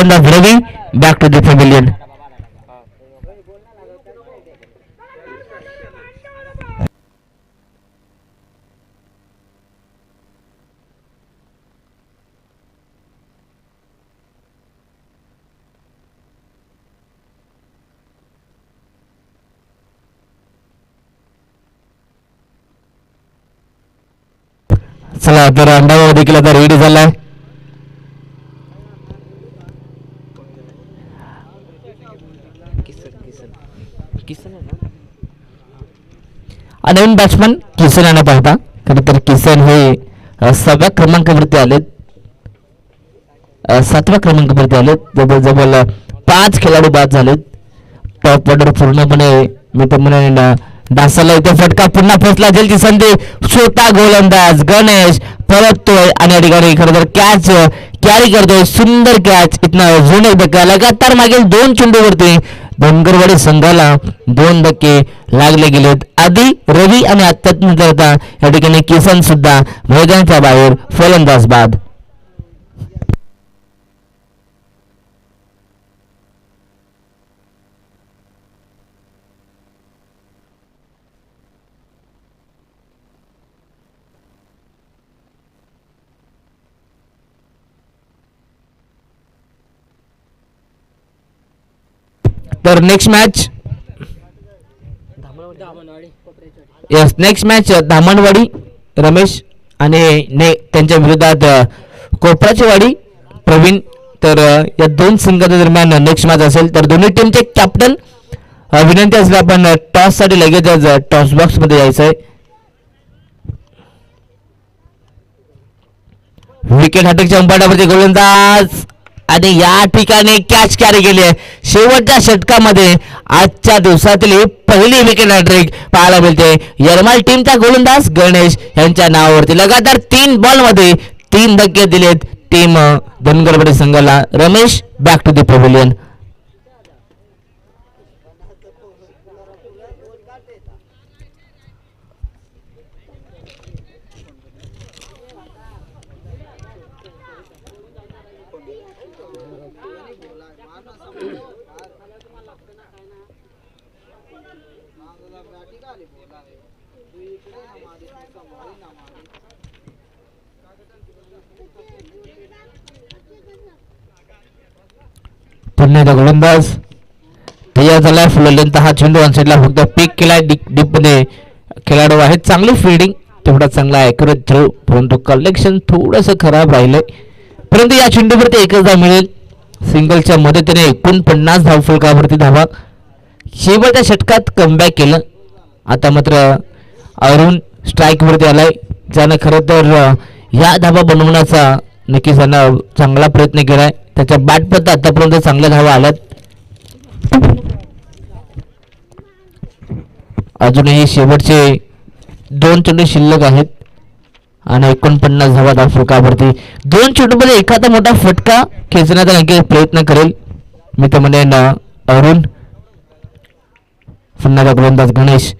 गोलंदाज Ravi back to the pavilion चला तर अंडावर देखील आता रेडी झालाय. नवीन बॅट्समन किसन यांना पाहता. खरं तर किसन हे सहाव्या क्रमांकावरती आलेत. सातव्या क्रमांकावरती आलेत. जवळजवळ अ, पाच खेळाडू बाद झालेत. टॉप ऑर्डर पूर्णपणे मी तर म्हणेन डासाला इथे फटका पुन्हा पोचला जलदी संधी स्वतः गोलंदाज गणेश परततोय. आणि या ठिकाणी खरं तर कॅच कॅरी करतोय. सुंदर कॅच इथनं अजून एक धक्का. लगातार मागील दोन चेंडूवरती धनगरवाडी संघाला दोन धक्के लागले गेलेत. आधी रवी आणि आता या ठिकाणी किसन सुद्धा मैदानाच्या बाहेर फलंदाज बाद. तर next match yes next match Dhamanwadi Ramesh आणि ने त्यांच्या विरोधात uh, कोपराचीवाडी प्रवीण. तर uh, या दोन संघाच्या दरम्यान uh, नेक्स्ट मॅच असेल. तर दोन्ही टीमचे कॅप्टन विनंती असेल आपण टॉससाठी लगेचच टॉस बॉक्समध्ये यायचं आहे. विकेट हटकच्या अंपाटावरती गोलंदाज. आणि या ठिकाणी कॅच कॅरी केली आहे. शेवटच्या षटकामध्ये आजच्या दिवसातील पहिली विकेट हॅट्रिक पाहायला मिळते. यरमाल टीमचा गोलंदाज गणेश यांच्या नावावरती लगातार तीन बॉलमध्ये तीन धक्के दिलेत. टीम धनगरबडे संघाला Ramesh back to the pavilion पुन्हा गोलंदाज. तयार झालाय फुललेंत हा चेंडू वन साईडला फक्त पिक केलाय डीप डीपमध्ये. खेळाडू आहेत चांगली फिल्डिंग तेवढा चांगला ॲक्युरेट थ्रो परंतु कलेक्शन थोडंसं खराब राहिलंय. परंतु या चेंडूवरती एकच धाव मिळेल सिंगलच्या मदतीने एकोणपन्नास धाव फलकावरती धावा. शेवटच्या षटकात कमबॅक केलं. आता मात्र अरुण स्ट्राईकवरती आलाय. ज्यानं खरं तर ह्या धावा बनवण्याचा नक्कीच त्यानं चांगला प्रयत्न केलाय. त्याच्या बॅटपर्यंत आतापर्यंत चांगल्या धावा आल्यात. अजूनही शेवटचे दोन चेंडू शिल्लक आहेत. आणि एकोणपन्नास धावा धाव फलकावरती. दोन चेंडूमध्ये एखादा मोठा फटका खेचण्याचा नक्की प्रयत्न करेल. मी तर म्हणेन अरुण पुन्हा गोलंदाज गणेश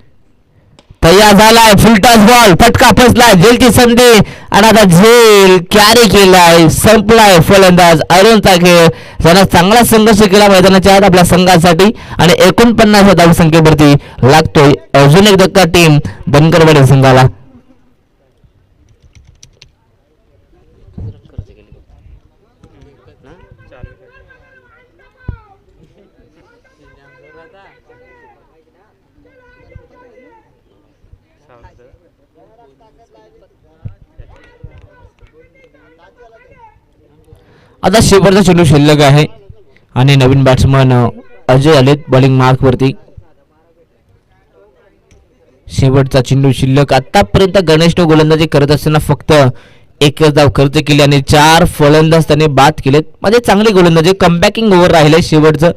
तयार झालाय. फुलटॉस बॉल फटका फसलाय. झेलची संधी. आणि आता झेल कॅरी केलाय. संपलाय फलंदाज अरुणचा खेळ. ज्यानं चांगला संघर्ष केला मैदानाच्या आत आपल्या संघासाठी. आणि एकोणपन्नास धाव संख्येवरती लागतोय अजून एक धक्का टीम धनकरवाडी संघाला. आता शेवटचा चेंडू शिल्लक आहे. आणि नवीन बॅट्समन अजय आलेत बॉलिंग मार्कवरती शेवटचा चेंडू शिल्लक. आतापर्यंत गणेशने गोलंदाजी करत असताना फक्त एकच धाव खर्च केली आणि चार फलंदाज त्याने बाद केलेत. म्हणजे चांगली गोलंदाजी. कमबॅकिंग ओव्हर राहिले शेवटचं.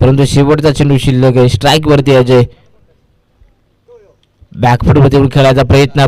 परंतु शेवटचा चेंडू शिल्लक आहे. स्ट्राईक वरती अजय. बॅकफुट वरती खेळायचा प्रयत्न.